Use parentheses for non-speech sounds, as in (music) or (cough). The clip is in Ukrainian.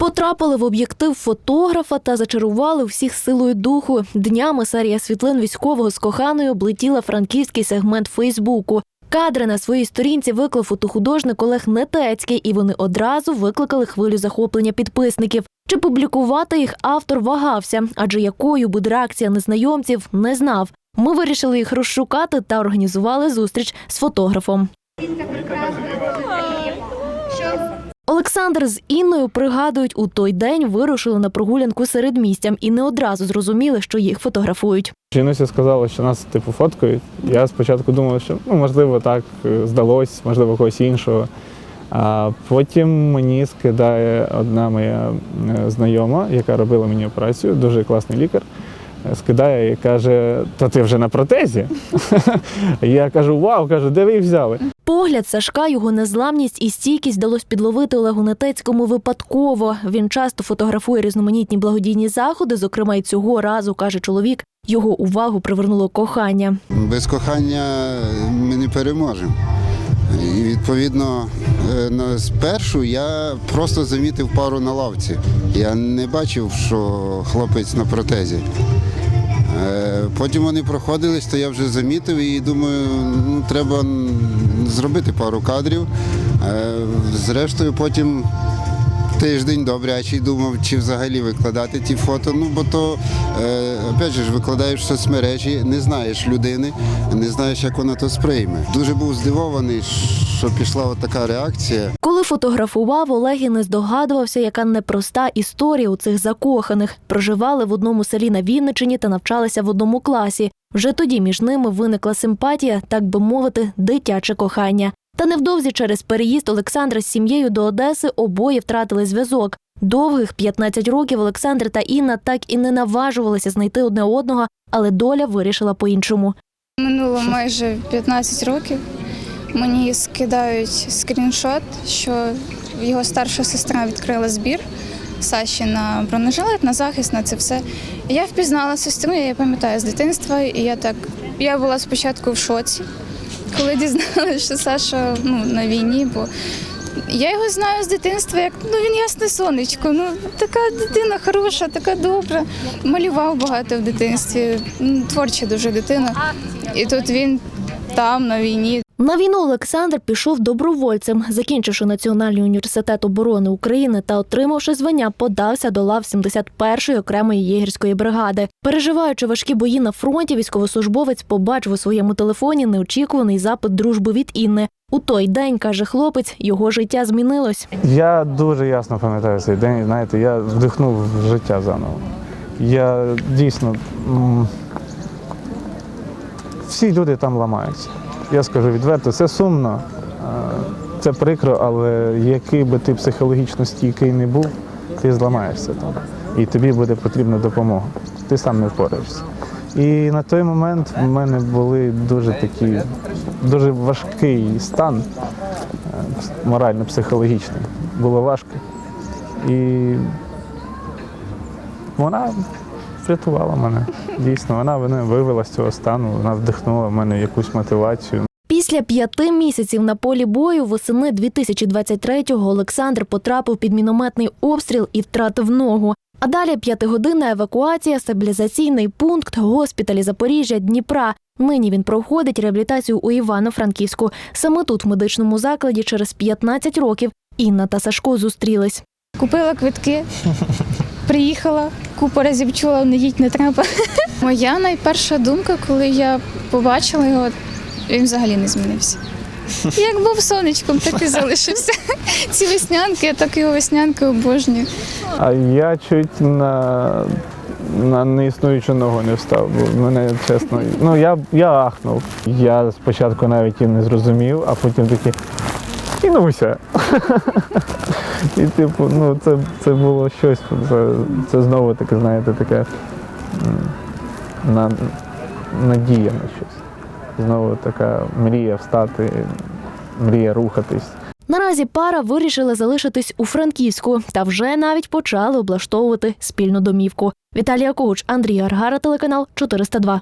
Потрапили в об'єктив фотографа та зачарували всіх силою духу. Днями серія світлин військового з коханою облетіла франківський сегмент Фейсбуку. Кадри на своїй сторінці виклав фотохудожник Олег Нетецький, і вони одразу викликали хвилю захоплення підписників. Чи публікувати їх автор вагався, адже якою буде реакція незнайомців, не знав. Ми вирішили їх розшукати та організували зустріч з фотографом. Олександр з Інною пригадують, у той день вирушили на прогулянку серед містям і не одразу зрозуміли, що їх фотографують. Жінуся сказала, що нас типу фоткають. Я спочатку думав, що ну, можливо так е, здалось, можливо, когось іншого. А потім мені скидає одна моя е, знайома, яка робила мені операцію, дуже класний лікар. е, Скидає і каже: то ти вже на протезі? (laughs) Я кажу, вау, кажу, де ви їх взяли? Погляд Сашка, його незламність і стійкість вдалось підловити Олегу Нетецькому випадково. Він часто фотографує різноманітні благодійні заходи. Зокрема, й цього разу каже чоловік. Його увагу привернуло кохання. Без кохання ми не переможемо. І відповідно, е, спершу я просто замітив пару на лавці. Я не бачив, що хлопець на протезі. Е, Потім вони проходились, то я вже замітив і думаю, ну треба зробити пару кадрів. Е, Зрештою, потім тиждень добрячий думав, чи взагалі викладати ті фото. Ну бо то е, опять же викладаєш соцмережі, не знаєш людини, не знаєш, як вона то сприйме. Дуже був здивований, що пішла от така реакція. Коли фотографував, Олег і не здогадувався, яка непроста історія у цих закоханих. Проживали в одному селі на Вінничині та навчалися в одному класі. Вже тоді між ними виникла симпатія, так би мовити, дитяче кохання. Та невдовзі через переїзд Олександра з сім'єю до Одеси обоє втратили зв'язок. Довгих 15 років Олександр та Інна так і не наважувалися знайти одне одного, але доля вирішила по-іншому. Минуло майже 15 років. Мені скидають скріншот, що його старша сестра відкрила збір Саші на бронежилет, на захист, на це все. Я впізнала сестру, я її пам'ятаю з дитинства, і я так. Я була спочатку в шоці, коли (laughs) дізналася, що Саша ну, на війні, бо я його знаю з дитинства, як ну він ясне сонечко. Ну така дитина хороша, така добра. Малював багато в дитинстві, творча дуже дитина. І тут він там на війні. На війну Олександр пішов добровольцем, закінчивши Національний університет оборони України та отримавши звання, подався до лав 71-ї окремої єгерської бригади. Переживаючи важкі бої на фронті, військовослужбовець побачив у своєму телефоні неочікуваний запит дружби від Інни. У той день каже хлопець, його життя змінилось. Я дуже ясно пам'ятаю цей день. Знаєте, я вдихнув життя заново. Я дійсно. Всі люди там ламаються. Я скажу відверто, це сумно, е, це прикро, але який би ти психологічно стійкий не був, ти зламаєшся там. І тобі буде потрібна допомога. Ти сам не впораєшся. І на той момент в мене були дуже такі, дуже важкий стан е, морально-психологічний. Було важко. І вона врятувала мене. Дійсно, вона мене вивела з цього стану, вона вдихнула в мене якусь мотивацію. Після п'яти місяців на полі бою восени 2023-го Олександр потрапив під мінометний обстріл і втратив ногу. А далі п'ятигодинна евакуація, стабілізаційний пункт, госпіталі Запоріжжя, Дніпра. Нині він проходить реабілітацію у Івано-Франківську. Саме тут, в медичному закладі, через 15 років Інна та Сашко зустрілись. Купила квитки, приїхала, купу разів чула, не їдь, не треба. (laughs) Моя найперша думка, коли я побачила його, він взагалі не змінився. (laughs) Як був сонечком, так і залишився. (laughs) Ці веснянки, я так його веснянки обожнюю. А я чуть на, на неіснуючу ногу не встав, бо мене чесно. Ну я, я ахнув. Я спочатку навіть і не зрозумів, а потім такий кинувся. І типу, ну це, це було щось. Це, це знову таке, знаєте, таке на, надія на щось. Знову така мрія встати, мрія рухатись. Наразі пара вирішила залишитись у Франківську та вже навіть почали облаштовувати спільну домівку. Віталія Коуч, Андрій Аргара, телеканал 402.